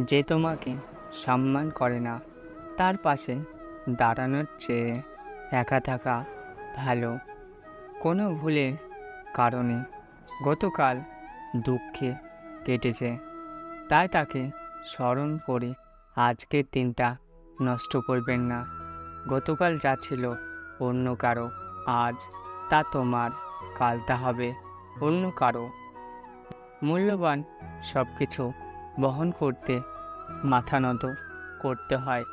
যে তোমাকে সম্মান করে না, তার পাশে দাঁড়ানোর চেয়ে একা থাকা ভালো। কোনো ভুলের কারণে গতকাল দুঃখে কেটেছে, তাই তাকে স্মরণ করে আজকের দিনটা নষ্ট করবেন না। গতকাল যা ছিল অন্য কারও, আজ তা তোমার কাল তা হবে অন্য কারও। মূল্যবান সব কিছু বহন করতে, মাথা নত করতে হয়।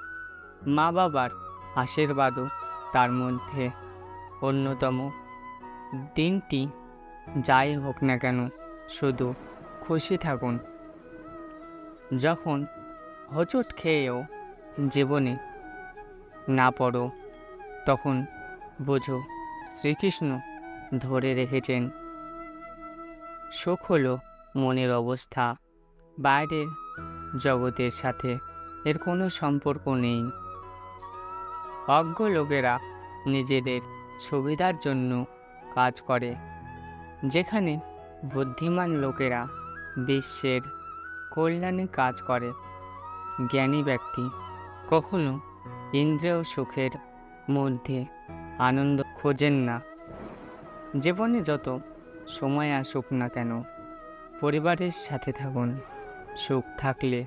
মা বাবার আশীর্বাদও তার মধ্যে অন্যতম। দিনটি যাই হোক না কেন, শুধু খুশি থাকুন। যখন হোঁচট খেয়েও জীবনে না পড়ো, তখন বোঝো শ্রীকৃষ্ণ ধরে রেখেছেন। শোক হলো মনের অবস্থা। বাইরের জগতের সাথে এর কোনো সম্পর্ক নেই। অজ্ঞ লোকেরা নিজেদের সুবিধার জন্য কাজ করে, যেখানে বুদ্ধিমান লোকেরা বিশ্বের কল্যাণে কাজ করে। জ্ঞানী ব্যক্তি কখনো ইন্দ্রিয় সুখের মধ্যে আনন্দ খোঁজেন না। জীবনে যত সময় আসুক না কেন, পরিবারের সাথে থাকুন। সুখ থাকলে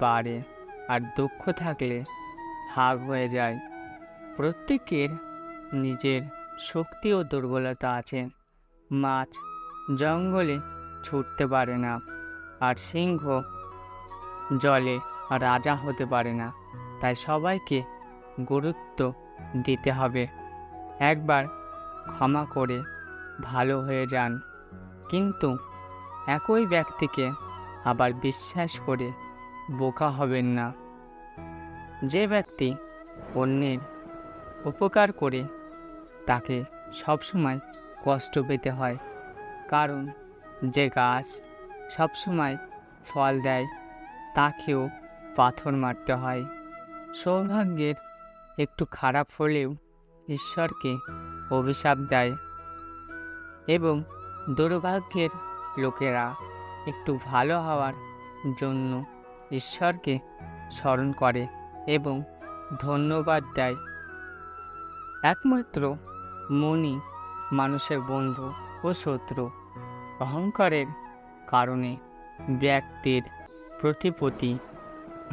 বাড়ে আর দুঃখ থাকলে ভাগ হয়ে যায়। প্রত্যেকের নিজের শক্তি ও দুর্বলতা আছে। মাছ জঙ্গলে ছুটতে পারে না আর সিংহ জলে রাজা হতে পারে না। তাই সবাইকে গুরুত্ব দিতে হবে। একবার ক্ষমা করে ভালো হয়ে যান। কিন্তু একই ব্যক্তিকে আবার বিশ্বাস করে বোকা হবেন না। যে ব্যক্তি অন্যের উপকার করে, তাকে সবসময় কষ্ট পেতে হয়। কারণ যে গাছ সবসময় ফল দেয়, তাকেও পাথর মারতে হয়। সৌভাগ্যের একটু খারাপ হলেও ঈশ্বরকে অভিশাপ দেয় এবং দুর্ভাগ্যের লোকেরা একটু ভালো হওয়ার জন্য ঈশ্বরকে স্মরণ করে এবং ধন্যবাদ দেয়। একমাত্র মনই মানুষের বন্ধু ও শত্রু। অহংকারের কারণে ব্যক্তির প্রতিপতি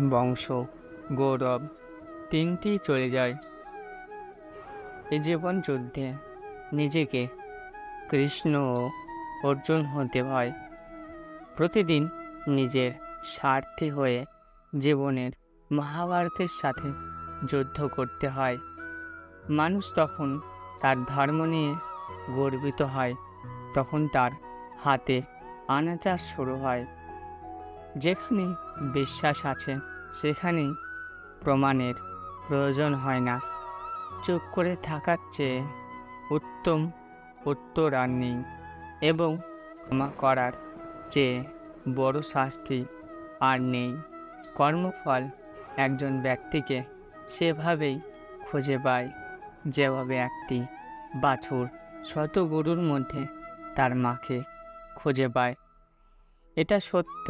বংশ, গৌরব তিনটি চলে যায়। এই জীবন যুদ্ধে নিজেকে কৃষ্ণ ও অর্জুন হতে হয়। প্রতিদিন নিজের স্বার্থী হয়ে জীবনের মহাভারতের সাথে যুদ্ধ করতে হয়। মানুষ তখন তার ধর্ম নিয়ে গর্বিত হয়, তখন তার হাতে আনাচার শুরু হয়। যেখানে বিশ্বাস আছে, সেখানেই প্রমাণের প্রয়োজন হয় না। চুপ করে থাকার চেয়ে উত্তম উত্তর আর নেই, এবং ক্ষমা করার চেয়ে বড় শাস্তি আর নেই। কর্মফল একজন ব্যক্তিকে সেভাবেই খুঁজে পায়। যেভাবে একটি বাছুর শত গরুর মধ্যে তার মাকে খুঁজে পায়। এটা সত্য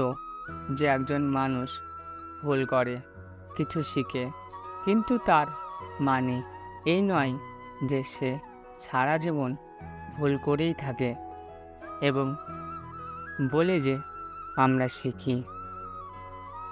যে একজন মানুষ ভুল করে, কিছু শিখে, কিন্তু তার মানে এই নয় যে সে সারা জীবন ভুল করেই থাকে এবং বলে যে আমরা শিখি।